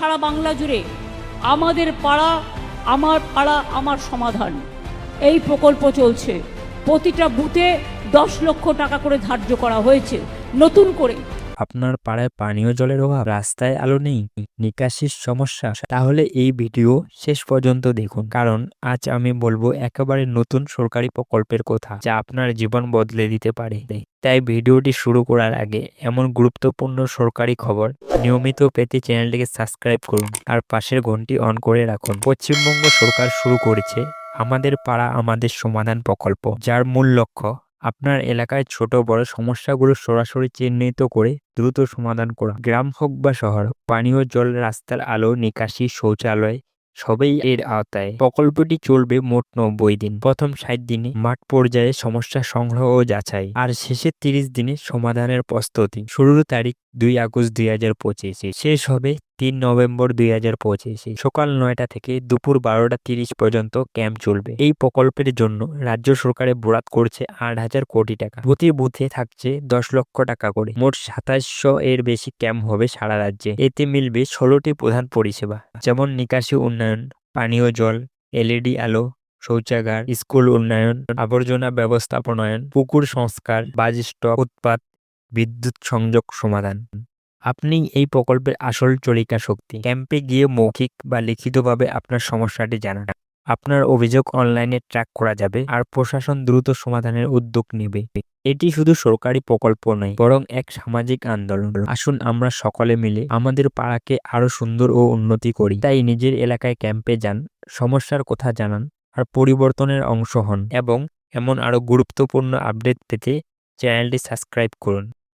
সারা বাংলা জুড়ে আমাদের পাড়া, আমার পাড়া, আমার সমাধান। এই প্রকল্প চলছে। প্রতিটা বুথে দশ লক্ষ টাকা করে ধার্য করা হয়েছে। নতুন করে আপনার পাড়ায় পানীয় জলের অভাব, রাস্তায় আলো নেই, নিকাশির সমস্যা। তাহলে এই ভিডিও শেষ পর্যন্ত দেখুন, কারণ আজ আমি বলব একেবারে নতুন সরকারি প্রকল্পের কথা, যা আপনার জীবন বদলে দিতে পারে। তাই ভিডিওটি শুরু করার আগে এমন গুরুত্বপূর্ণ সরকারি খবর নিয়মিত পেতে চ্যানেলটিকে সাবস্ক্রাইব করুন, আর পাশের ঘন্টি অন করে রাখুন। পশ্চিমবঙ্গ সরকার শুরু করেছে আমাদের পাড়া আমাদের সমাধান প্রকল্প, যার মূল লক্ষ্য আপনার এলাকায় ছোট বড় সমস্যাগুলো সরাসরি চিহ্নিত করে দ্রুত সমাধান করা গ্রাম হোক বা শহর, পানীয় জল, রাস্তার আলো, নিকাশি, শৌচালয়, সবেই এর আওতায়। প্রকল্পটি চলবে মোট নব্বই দিন। প্রথম ষাট দিনে মাঠ পর্যায়ে সমস্যা সংগ্রহ ও যাচাই। আর শেষের তিরিশ দিনে সমাধানের প্রস্তুতি। শুরুর তারিখ দুই আগস্ট দুই হাজার পঁচিশে। শেষ হবে তিন নভেম্বর দুই হাজার পঁচিশে। সকাল নয়টা থেকে দুপুর বারোটা তিরিশ পর্যন্ত ক্যাম্প চলবে। এই প্রকল্পের জন্য রাজ্য সরকারে বরাদ করছে আট হাজার কোটি টাকা। প্রতি বুথে থাকছে দশ লক্ষ টাকা করে। মোট সাতাশশো এর বেশি ক্যাম্প হবে সারা রাজ্যে। এতে মিলবে ষোলোটি প্রধান পরিষেবা, যেমন নিকাশি উন্নয়ন, পানীয় জল, এলইডি আলো, শৌচাগার, স্কুল উন্নয়ন, আবর্জনা ব্যবস্থাপনায়ন, পুকুর সংস্কার বাজ স্টক উৎপাদ বিদ্যুৎ সংযোগ সমাধান। আপনি এই প্রকল্পের আসল চলিকা শক্তি। ক্যাম্পে গিয়ে মৌখিক বা লিখিতভাবে আপনার সমস্যাটি জানান। আপনার অভিযোগ অনলাইনে ট্র্যাক করা যাবে আর প্রশাসন দ্রুত সমাধানের উদ্যোগ নেবে। এটি শুধু সরকারি প্রকল্প নয়, বরং এক সামাজিক আন্দোলন। আসুন আমরা সকলে মিলে আমাদের পাড়াকে আরও সুন্দর ও উন্নতি করি। তাই নিজের এলাকায় ক্যাম্পে যান, সমস্যার কথা জানান আর পরিবর্তনের অংশ হন এবং এমন আরও গুরুত্বপূর্ণ আপডেট পেতে চ্যানেলটি সাবস্ক্রাইব করুন।